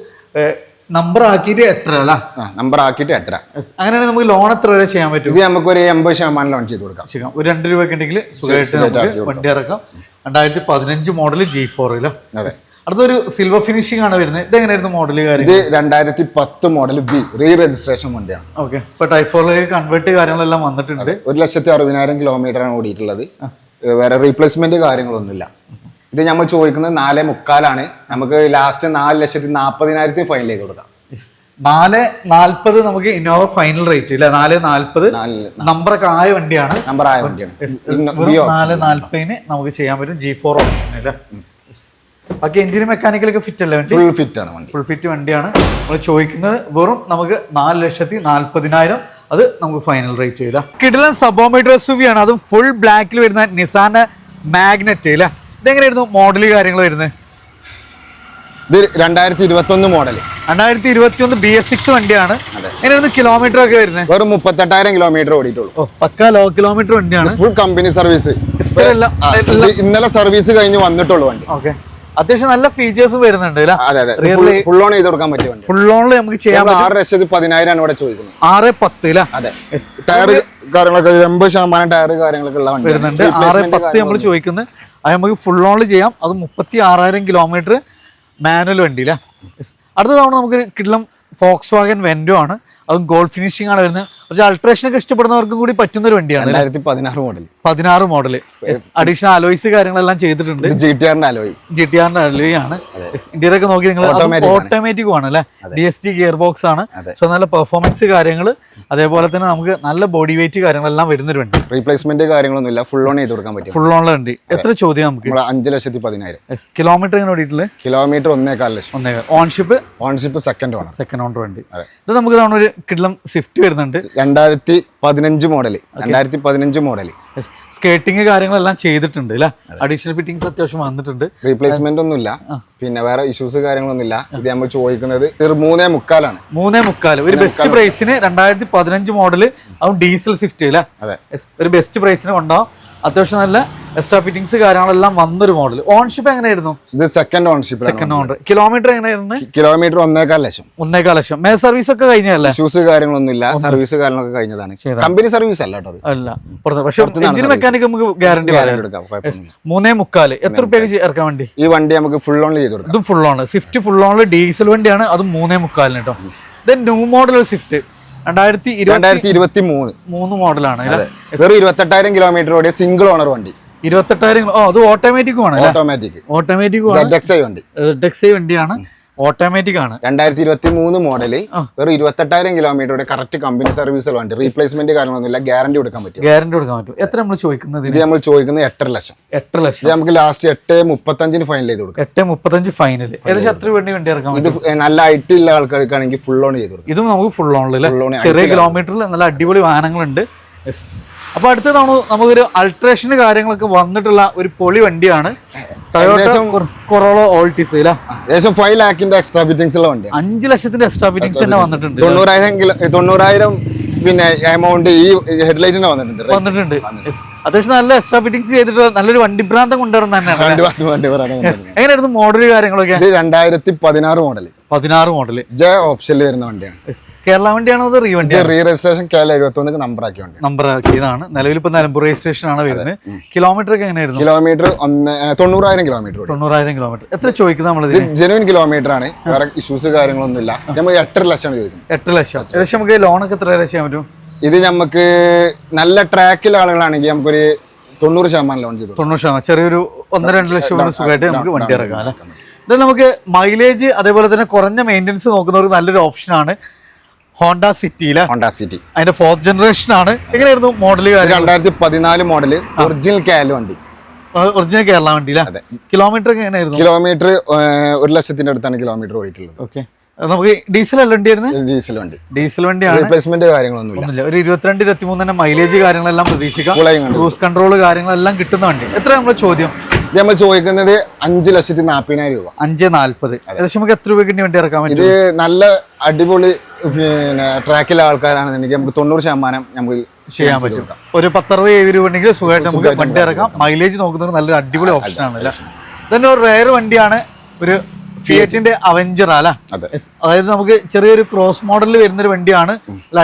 നമ്പർ ആക്കിയിട്ട് എട്ടര അല്ല?
നമ്പർ ആക്കിയിട്ട് എട്ടര.
അങ്ങനെയാണെങ്കിൽ നമുക്ക് ലോൺ എത്ര വരെ ചെയ്യാൻ പറ്റും?
ഇത് നമുക്ക് ഒരു എൺപത് ശതമാനം ലോൺ ചെയ്ത് കൊടുക്കാം.
ശരിക്കും ഒരു രണ്ട് രൂപയ്ക്ക് ഉണ്ടെങ്കിൽ സുഖമായിട്ട് നമുക്ക് വണ്ടി ഇറക്കാം. രണ്ടായിരത്തി പതിനഞ്ച് മോഡൽ ജി ഫോർ അല്ല അടുത്തൊരു സിൽവർ ഫിനിഷിംഗ് ആണ് വരുന്നത്. ഇത് എങ്ങനെയായിരുന്നു മോഡൽ കാര്യം
ഇത് രണ്ടായിരത്തി പത്ത് മോഡൽ ബി റീ രജിസ്ട്രേഷൻ വണ്ടിയാണ്.
ഓക്കെ ഇപ്പൊ ടൈഫോറിലേക്ക് ഫോറിലേക്ക് കൺവേർട്ട് കാര്യങ്ങളെല്ലാം വന്നിട്ടുണ്ട്.
ഒരു ലക്ഷത്തി അറുപതിനായിരം കിലോമീറ്റർ ആണ് ഓടിയിട്ടുള്ളത്. വേറെ റീപ്ലേസ്മെന്റ് കാര്യങ്ങളൊന്നുമില്ല. ഇത് നമ്മൾ ചോദിക്കുന്നത് നാല് മുക്കാലാണ്. നമുക്ക് ലാസ്റ്റ് നാല് ലക്ഷത്തി നാൽപ്പതിനായിരത്തി ഫൈനൽ ചെയ്ത് കൊടുക്കാം.
നാല് നാൽപ്പത് നമുക്ക് ഇന്നോവ ഫൈനൽ റേറ്റ് ഇല്ല? നാല് നാൽപ്പത്
നമ്പർ
ഒക്കെ ആയ വണ്ടിയാണ്.
നമ്പർ ആയ വണ്ടിയാണ്.
നാല് നാൽപ്പതിന് നമുക്ക് ചെയ്യാൻ പറ്റും ജി ഫോർ ഓപ്ഷൻ അല്ലേ ബാക്കി മെക്കാനിക്കൽ മെക്കാനിക്കലൊക്കെ ഫിറ്റ് അല്ലേ വണ്ടി?
ഫുൾ ഫിറ്റ് ആണ് വണ്ടി.
ഫുൾ ഫിറ്റ് വണ്ടിയാണ്. നമ്മൾ ചോദിക്കുന്നത് വെറും നമുക്ക് നാല് ലക്ഷത്തി നാൽപ്പതിനായിരം. അത് നമുക്ക് ഫൈനൽ റേറ്റ് ചെയ്യില്ല കിടിലൻ സബോമീറ്റർ എസ് ആണ്. അതും ഫുൾ ബ്ലാക്കിൽ വരുന്ന നിസാന മാഗ്നറ്റ് അല്ലേ ഇതെങ്ങനെയായിരുന്നു മോഡൽ കാര്യങ്ങൾ വരുന്നത്
ഇത് രണ്ടായിരത്തി ഇരുപത്തി ഒന്ന് മോഡൽ
രണ്ടായിരത്തി ഇരുപത്തി ഒന്ന് ബി എസ് സിക്സ് വണ്ടിയാണ് എങ്ങനെയായിരുന്നു കിലോമീറ്റർ ഒക്കെ വരുന്നത്
വെറും മുപ്പത്തെട്ടായിരം കിലോമീറ്റർ ഓടിയിട്ടുള്ളൂ.
പക്ക ലോ കിലോമീറ്റർ വണ്ടിയാണ്.
ഫുൾ കമ്പനി സർവീസ് ഇന്നലെ സർവീസ് കഴിഞ്ഞ് വന്നിട്ടുള്ളൂ വണ്ടി.
ഓക്കെ അത്യാവശ്യം നല്ല ഫീച്ചേഴ്സ് വരുന്നുണ്ട്
ഫുൾ ഓൺ ചെയ്ത് കൊടുക്കാൻ പറ്റും
ഫുൾ ഓണിൽ നമുക്ക് ചെയ്യാൻ
ആറ് ലക്ഷത്തി പതിനായിരം ആണ് ഇവിടെ ചോദിക്കുന്നത്.
ആറ് പത്ത്
അതെ. ടയർ കാര്യങ്ങളൊക്കെ എൺപത് ശതമാനം ടയർ കാര്യങ്ങളൊക്കെ ഉള്ള വണ്ടി
വരുന്നുണ്ട്. ആറ് പത്ത് നമ്മൾ ചോദിക്കുന്നത് അത് നമുക്ക് ഫുൾ ഓൺ ചെയ്യാം. അത് മുപ്പത്തി ആറായിരം കിലോമീറ്റർ മാനുവൽ വണ്ടിയില്ല അടുത്ത തവണ നമുക്ക് കിട്ടലും ഫോക്സ് വാഗൻ വെൻഡോ ആണ്. അതും ഗോൾഡ് ഫിനിഷിംഗ് ആണ് വരുന്നത്. പക്ഷേ അൾട്രേഷൻ ഒക്കെ ഇഷ്ടപ്പെടുന്നവർക്കും കൂടി പറ്റുന്ന ഒരു വണ്ടിയാണ്
രണ്ടായിരത്തി പതിനാറ് മോഡൽ
പതിനാറ് മോഡൽ അഡീഷണൽ അലോയ്സ് കാര്യങ്ങളെല്ലാം ചെയ്തിട്ടുണ്ട്.
ജി ടി ആറിന്റെ അലോയ്
ജി ടി ആറിന്റെ അലോയ് ആണ്. ഇന്ത്യയിൽ ഒക്കെ നോക്കി നിങ്ങൾ ഓട്ടോമാറ്റിക് ആണ്. അല്ലെ? D S T gear box ആണ്. സോ നല്ല പെർഫോമൻസ് കാര്യങ്ങൾ അതേപോലെ തന്നെ നമുക്ക് നല്ല ബോഡി വെയിറ്റ് കാര്യങ്ങളെല്ലാം വരുന്നൊരു വണ്ടി.
റീപ്ലേസ്മെന്റ് കാര്യങ്ങളൊന്നും ഫുൾ ഓൺ ചെയ്ത് കൊടുക്കാൻ പറ്റും.
ഫുൾ ഓണിലെ വണ്ടി. എത്ര ചോദ്യം നമുക്ക്?
അഞ്ച് ലക്ഷത്തി പതിനായിരം.
കിലോമീറ്റർ എങ്ങനെ ഓടിയിട്ടുള്ളത്?
കിലോമീറ്റർ ഒന്നേകാൽ ലക്ഷം.
ഒന്നേകാൽ. ഓൺഷിപ്പ്
ഓൺഷിപ്പ് സെക്കൻഡ് ആണ്.
സെക്കൻഡ് ഓണർ വണ്ടി. ഇത് നമുക്ക് തവണ ഒരു കിഡ്ലം സ്വിഫ്റ്റ് വരുന്നുണ്ട്.
രണ്ടായിരത്തി പതിനഞ്ച് മോഡൽ രണ്ടായിരത്തി പതിനഞ്ച് മോഡൽ
സ്കേട്ടിങ് കാര്യങ്ങളെല്ലാം ചെയ്തിട്ടുണ്ട് അല്ലേ അഡീഷണൽ ഫിറ്റിംഗ്സ് അത്യാവശ്യം വന്നിട്ടുണ്ട്.
റീപ്ലേസ്മെന്റ് ഒന്നുമില്ല. പിന്നെ വേറെ ഇഷ്യൂസ് കാര്യങ്ങളൊന്നുമില്ല. ഇത് നമ്മൾ ചോദിക്കുന്നത് ഒരു മൂന്നേ മുക്കാലാണ്.
മൂന്നേ മുക്കാൽ ഒരു ബെസ്റ്റ് പ്രൈസിന് രണ്ടായിരത്തി പതിനഞ്ച് മോഡൽ അതും ഡീസൽ സ്വിഫ്റ്റ് അല്ലേ ഒരു ബെസ്റ്റ് പ്രൈസിന് കൊണ്ടാവും അത്യാവശ്യം നല്ല എക്സ്ട്രാ ഫിറ്റിംഗ്സ് കാര്യങ്ങളെല്ലാം വന്നൊരു മോഡൽ ഓൺഷിപ്പ് എങ്ങനെയായിരുന്നു?
ഇത് second ownership
second owner kilometre എങ്ങനെയായിരുന്നു?
കിലോമീറ്റർ ഒന്നേകാൽ ലക്ഷം.
ഒന്നേകാൽ ലക്ഷം. മേ സർവീസ് ഒക്കെ കഴിഞ്ഞല്ലേ
ഇഷ്യൂസ് കാര്യങ്ങളൊന്നുമില്ല. സർവീസ് കാര്യങ്ങളൊക്കെ കഴിഞ്ഞതാണ്. കമ്പനി സർവീസ് അല്ല കേട്ടോ
അല്ല. പുറത്ത് പക്ഷെ
പുറത്തുനിന്നാണ്
മെക്കാനിക് നമുക്ക് ഗ്യാരണ്ടി
എടുക്കാം
മൂന്നേ മുക്കാൽ. എത്ര രൂപയ്ക്ക് ഇറക്കാൻ വേണ്ടി?
ഈ വണ്ടി നമുക്ക് ഫുൾ ഓൺ ചെയ്ത് കൊടുക്കാം.
ഇത് ഫുൾ ഓൺ സ്വിഫ്റ്റ് ഫുൾ ഓണിൽ ഡീസൽ വണ്ടിയാണ്. അത് മൂന്നേ മുക്കാലിന് കേട്ടോ. ഇത് ന്യൂ മോഡൽ സ്വിഫ്റ്റ് രണ്ടായിരത്തി ഇരുപത്തി
മൂന്ന്
മൂന്ന് മോഡലാണ്
വെറും ഇരുപത്തെട്ടായിരം കിലോമീറ്റർ ഓടിയ സിംഗിൾ ഓണർ വണ്ടി.
ഇരുപത്തെട്ടായിരം ഓ അത് ഓട്ടോമാറ്റിക് ആണ്
ഓട്ടോമാറ്റിക്
ഓട്ടോമാറ്റിക്
വണ്ടി.
വണ്ടിയാണ്. ഓട്ടോമാറ്റിക് ആണ്.
രണ്ടായിരത്തി ഇരുപത്തി മൂന്ന്
മോഡൽ.
വെറും ഇരുപത്തെട്ടായിരം കിലോമീറ്ററുടെ കറക്റ്റ് കമ്പനി സർവീസുകൾ വേണ്ടി. റീപ്ലേസ്മെന്റ് കാര്യങ്ങളൊന്നുമില്ല. ഗ്യാരണ്ടി കൊടുക്കാൻ പറ്റും.
ഗ്യാരണ്ടി കൊടുക്കാൻ പറ്റും. എത്ര നമ്മൾ ചോദിക്കുന്നത്
ഇത് നമ്മൾ ചോദിക്കുന്നത് എട്ടര ലക്ഷം.
എട്ടര ലക്ഷം.
ഇത് നമുക്ക് ലാസ്റ്റ് എട്ട് മുപ്പത്തഞ്ചിന് ഫൈനൽ ചെയ്ത് കൊടുക്കാം.
എട്ട് മുപ്പത്തഞ്ച് ഫൈനൽ ഏകദേശം എത്ര വേണ്ടി വണ്ടി ഇറക്കാം
ഇത് നല്ല ഐ ടി ഉള്ള ആൾക്കാർക്കാണെങ്കിൽ ഫുൾ ഓൺ ചെയ്ത് കൊടുക്കും.
ഇതും നമുക്ക് ഫുൾ ഓണിൽ ചെറിയ കിലോമീറ്ററിൽ നല്ല അടിപൊളി വാഹനങ്ങളുണ്ട്. യെസ് അടുത്ത തവണ നമുക്കൊരു അൾട്രേഷന് കാര്യങ്ങളൊക്കെ വന്നിട്ടുള്ള ഒരു പൊളി വണ്ടിയാണ് കൊറോളോ ഓൾട്ടിസ് അല്ല
ഏകദേശം ഫൈവ് ലാഖിന്റെ എക്സ്ട്രാ ഫിറ്റിംഗ്സ് ഉള്ള വണ്ടി
അഞ്ച് ലക്ഷത്തിന്റെ എക്സ്ട്രാ ഫിറ്റിംഗ്സ് തന്നെ വന്നിട്ടുണ്ട്
തൊണ്ണൂറായിരം കിലോ തൊണ്ണൂറായിരം പിന്നെ എമൗണ്ട് ഈ ഹെഡ്ലൈറ്റിന് വന്നിട്ടുണ്ട്.
വന്നിട്ടുണ്ട്. അത്യാവശ്യം നല്ല എക്സ്ട്രാ ഫിറ്റിംഗ്സ് ചെയ്തിട്ട് നല്ലൊരു വണ്ടി ഭ്രാന്തം കൊണ്ടുവരുന്ന തന്നെയാണ്. എങ്ങനെയായിരുന്നു മോഡൽ കാര്യങ്ങളൊക്കെ?
രണ്ടായിരത്തി പതിനാറ് മോഡൽ
പതിനാറ് മോഡൽ
ജയ ഓപ്ഷനിൽ വരുന്ന വണ്ടിയാണ്.
കേരള വണ്ടിയാണോ അത് റീ വണ്ടി
റീ രജിസ്ട്രേഷൻ കേരള എഴുപത്തി ഒന്നിക്ക് നമ്പർ ആക്കിയ വണ്ടി
നമ്പർ ആക്കിയതാണ്. നിലവിൽ ഇപ്പൊ നിലമ്പൂർ രജിസ്ട്രേഷൻ ആണ് വരുന്നത്. കിലോമീറ്റർ ഒക്കെ എങ്ങനെയായിരുന്നു?
കിലോമീറ്റർ ഒന്ന് തൊണ്ണൂറായിരം കിലോമീറ്റർ
തൊണ്ണൂറായിരം കിലോമീറ്റർ എത്ര ചോദിക്കുന്നത്
നമ്മൾ ജനുവൻ കിലോമീറ്റർ ആണ്. വേറെ ഇഷ്യൂസ് കാര്യങ്ങളൊന്നും ഇല്ല നമ്മൾ എട്ടര ലക്ഷമാണ് ചോദിക്കുന്നത്
എട്ട് ലക്ഷം. ഏകദേശം നമുക്ക് ലോണൊക്കെ എത്ര ലക്ഷം ചെയ്യാൻ പറ്റും?
ഇത് നമുക്ക് നല്ല ട്രാക്കിൽ ആളുകളാണെങ്കിൽ നമുക്കൊരു തൊണ്ണൂറ് ശതമാനം ലോൺ ചെയ്തു
തൊണ്ണൂറ് ശതമാനം. ചെറിയൊരു ഒന്ന് രണ്ട് ലക്ഷം സുഖമായിട്ട് നമുക്ക് വണ്ടി ഇറക്കാം അല്ലേ? ഇത് നമുക്ക് മൈലേജ് അതേപോലെ തന്നെ കുറഞ്ഞ മെയിന്റനൻസ് നോക്കുന്നവർക്ക് നല്ലൊരു ഓപ്ഷനാണ് ഹോണ്ട സിറ്റിയിലെ
ഹോണ്ട സിറ്റി
അതിന്റെ ഫോർത്ത് ജനറേഷൻ ആണ്. എങ്ങനെയായിരുന്നു മോഡൽ
രണ്ടായിരത്തി പതിനാല് മോഡൽ ഒറിജിനൽ കേരള വണ്ടി.
ഒറിജിനൽ കേരള വണ്ടി
അല്ലേ
കിലോമീറ്റർ എങ്ങനെയായിരുന്നു?
കിലോമീറ്റർ ഒരു ലക്ഷത്തിന്റെ അടുത്താണ് കിലോമീറ്റർ ഓടിയിട്ടുള്ളത്.
ഓക്കെ നമുക്ക് ഡീസൽ അല്ല
ഡീസൽ വണ്ടി.
ഡീസൽ വണ്ടിയാണ്.
റീപ്ലേസ്മെന്റ് കാര്യങ്ങളൊന്നുമില്ല.
ഒന്നുമില്ല. ഒരു ഇരുപത്തിരണ്ട് ഇരുപത്തി മൂന്നിന്റെ മൈലേജ് കാര്യങ്ങളെല്ലാം പ്രതീക്ഷിക്കാം. ക്രൂസ് കൺട്രോൾ കാര്യങ്ങളെല്ലാം കിട്ടുന്ന വണ്ടി. എത്ര നമ്മുടെ ചോദ്യം?
ഇത് നമ്മൾ ചോദിക്കുന്നത് അഞ്ച് ലക്ഷത്തി നാൽപ്പതിനായിരം രൂപ.
അഞ്ച് നാല്പത്. ഏകദേശം നമുക്ക് എത്ര രൂപയ്ക്ക് വേണ്ടി ഇറക്കാൻ പറ്റും?
ഇത് നല്ല അടിപൊളി പിന്നെ ട്രാക്കിലെ ആൾക്കാരാണെന്നുണ്ടെങ്കിൽ നമുക്ക് തൊണ്ണൂറ് ശതമാനം നമുക്ക്
ചെയ്യാൻ പറ്റും. ഒരു പത്തറുപത് ഏഴ് രൂപ ഉണ്ടെങ്കിൽ സുഖമായിട്ട് നമുക്ക് വണ്ടി ഇറക്കാം. മൈലേജ് നോക്കുന്നത് നല്ലൊരു അടിപൊളി ഓപ്ഷൻ ആണല്ലോ. ഇതന്നെ ഒരു റയർ വണ്ടിയാണ്. ഒരു ഫിയറ്റിന്റെ അവഞ്ചർ അല്ല?
അതെ.
അതായത് നമുക്ക് ചെറിയൊരു ക്രോസ് മോഡലിൽ വരുന്ന ഒരു വണ്ടിയാണ്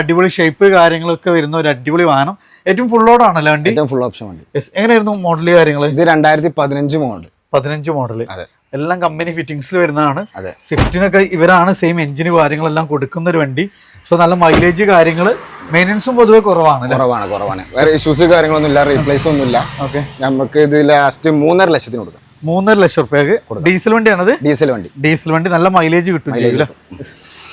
അടിപൊളി ഷേപ്പ് കാര്യങ്ങളൊക്കെ വരുന്ന ഒരു അടിപൊളി വാഹനം. ഏറ്റവും ഫുൾ ലോഡ് ആണല്ലോ വണ്ടി?
ഫുൾ ഓപ്ഷൻ വണ്ടി.
എങ്ങനെയായിരുന്നു മോഡൽ കാര്യങ്ങൾ
ഇത് രണ്ടായിരത്തി പതിനഞ്ച് മോഡൽ
പതിനഞ്ച് മോഡൽ
അതെ.
എല്ലാം കമ്പനി ഫിറ്റിംഗ്സിൽ വരുന്നതാണ്.
അതെ.
സ്വിഫ്റ്റിനൊക്കെ ഇവരാണ് സെയിം എഞ്ചിന് കാര്യങ്ങളെല്ലാം കൊടുക്കുന്ന ഒരു വണ്ടി. സോ നല്ല മൈലേജ് കാര്യങ്ങൾ മെയിനൻസും പൊതുവെ കുറവാണ്
കുറവാണ് കുറവാണ്. വേറെ ഇഷ്യൂസ് കാര്യങ്ങളൊന്നും ഇല്ല റീപ്ലേസ് ഒന്നും ഇല്ല
ഓക്കെ
നമുക്ക് ഇത് ലാസ്റ്റ് മൂന്നര ലക്ഷത്തിന് കൊടുക്കാം.
മൂന്നര ലക്ഷം റുപ്യക്ക് ഡീസൽ വണ്ടിയാണത്?
ഡീസൽ വണ്ടി.
ഡീസൽ വണ്ടി നല്ല മൈലേജ് കിട്ടും ചെയ്യൂല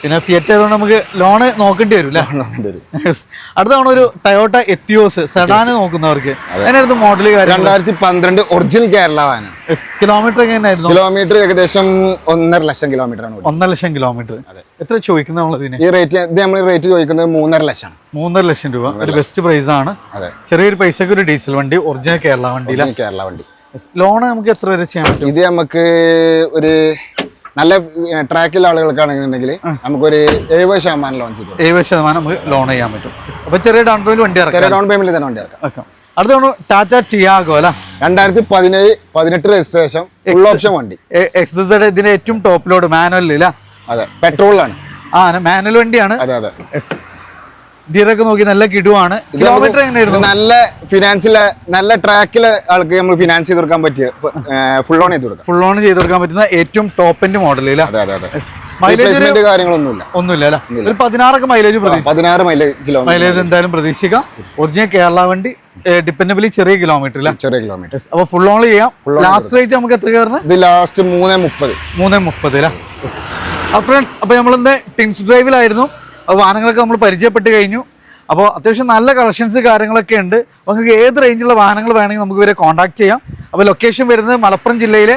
പിന്നെ ഫിയറ്റ് ആയതുകൊണ്ട് നമുക്ക് ലോണ് നോക്കേണ്ടി വരും അല്ലേ?
വരും.
Yes. അടുത്ത തവണ ഒരു ടയോട്ട എത്തിയോസ് സെഡാന് നോക്കുന്നവർക്ക്. അതിനായിരുന്നു മോഡൽ
രണ്ടായിരത്തി പന്ത്രണ്ട് ഒറിജിനൽ കേരള വാന
കിലോമീറ്റർ എങ്ങനെയായിരുന്നു?
കിലോമീറ്റർ ഏകദേശം ഒന്നര ലക്ഷം കിലോമീറ്റർ ആണ്.
ഒന്നര ലക്ഷം കിലോമീറ്റർ എത്ര ചോദിക്കുന്നത് നമ്മളിതിന്?
ഈ റേറ്റ് ഇത് നമ്മൾ റേറ്റ് ചോദിക്കുന്നത് മൂന്നര ലക്ഷം
മൂന്നര ലക്ഷം രൂപ. ഒരു ബെസ്റ്റ് പ്രൈസ് ആണ്. ചെറിയൊരു പൈസക്ക് ഒരു ഡീസൽ വണ്ടി ഒറിജിനൽ കേരള
വണ്ടിയിലാണ് കേരള വണ്ടി.
ലോണ് നമുക്ക് എത്ര വരെ ചെയ്യാൻ പറ്റും?
ഇത് നമുക്ക് ഒരു നല്ല ട്രാക്കിൽ ആളുകൾക്കാണെന്നുണ്ടെങ്കിൽ നമുക്കൊരു എഴുപത് ശതമാനം ലോൺ ചെയ്തു
എഴുപത് ശതമാനം നമുക്ക് ലോൺ ചെയ്യാൻ പറ്റും. അപ്പൊ ചെറിയ ഡൗൺ പേയ്മെന്റ് വണ്ടി
ചെറിയ ഡൗൺ പേയ്മെന്റ് തന്നെ വണ്ടി ഇറക്കാം.
അടുത്ത ടാറ്റ ടിയാഗോ അല്ല?
രണ്ടായിരത്തി പതിനേഴ് പതിനെട്ട് രജിസ്ട്രേഷൻ ഫുൾ ഓപ്ഷൻ വണ്ടി.
എക്സസൈഡ് ഇതിന്റെ ഏറ്റവും ടോപ്പ് ലോഡ് മാനുവൽ ഇല്ല?
അതെ പെട്രോളിലാണ്
ആ മാനുവൽ വണ്ടിയാണ്.
അതെ അതെ.
ഗിയറൊക്കെ നോക്കി നല്ല കിടുവാണ്. കിലോമീറ്റർ എങ്ങനെയായിരുന്നു?
നല്ല ഫിനാൻസിലെ നല്ല ട്രാക്കിലെ ആൾക്ക് നമ്മൾ ഫിനാൻസ് ചെയ്ത് കൊടുക്കാൻ പറ്റിയ ഫുൾ ഓൺ ചെയ്ത് കൊടുക്കാം.
ഫുൾ ഓൺ ചെയ്ത് കൊടുക്കാൻ പറ്റുന്ന ഏറ്റവും ടോപ്പ് എൻഡ് മോഡൽ മൈലേജ്
കാര്യങ്ങളൊന്നുമില്ല.
ഒന്നുമില്ല അല്ല? ഒരു പതിനാറൊക്കെ മൈലേജ്
പതിനാറ് മൈലേജ് കിലോ
മൈലേജ് എന്തായാലും പ്രതീക്ഷിക്കാം. ഒറിജിനൽ കേരള വണ്ടി ഡിപ്പെൻഡബിളി ചെറിയ കിലോമീറ്റർ
ചെറിയ കിലോമീറ്റർ
അപ്പൊ ഫുൾ ഓൺ ചെയ്യാം. ലാസ്റ്റ് റേറ്റ് നമുക്ക് എത്ര കയറുന്നത്
ഇത് ലാസ്റ്റ് മൂന്നേ മുപ്പത്.
മൂന്നേ മുപ്പത് അല്ലേ? ഫ്രണ്ട്സ് അപ്പോൾ നമ്മളിന്ന് ടിൻസ് ഡ്രൈവിലായിരുന്നു അപ്പോൾ വാഹനങ്ങളൊക്കെ നമ്മൾ പരിചയപ്പെട്ട് കഴിഞ്ഞു. അപ്പോൾ അത്യാവശ്യം നല്ല കളക്ഷൻസ് കാര്യങ്ങളൊക്കെ ഉണ്ട്. നിങ്ങൾക്ക് ഏത് റേഞ്ചിലുള്ള വാഹനങ്ങൾ വേണമെങ്കിൽ നമുക്ക് ഇവരെ കോൺടാക്ട് ചെയ്യാം. അപ്പോൾ ലൊക്കേഷൻ വരുന്നത് മലപ്പുറം ജില്ലയിലെ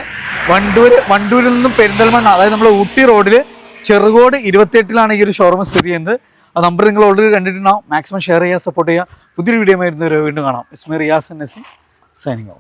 വണ്ടൂർ വണ്ടൂരിൽ നിന്നും പെരിന്തൽമണ്ണ അതായത് നമ്മൾ ഊട്ടി റോഡിൽ ചെറുകോട് ഇരുപത്തിയെട്ടിലാണ് ഈ ഒരു ഷോറൂം സ്ഥിതി ചെയ്യുന്നത്. ആ നമ്പർ നിങ്ങൾ ഓൾറെഡി കണ്ടിട്ടുണ്ടാവും. മാക്സിമം ഷെയർ ചെയ്യുക സപ്പോർട്ട് ചെയ്യുക പുതിയൊരു വീഡിയോ ആയിരുന്നു വീണ്ടും കാണാം. Ismi Riyas N S signing off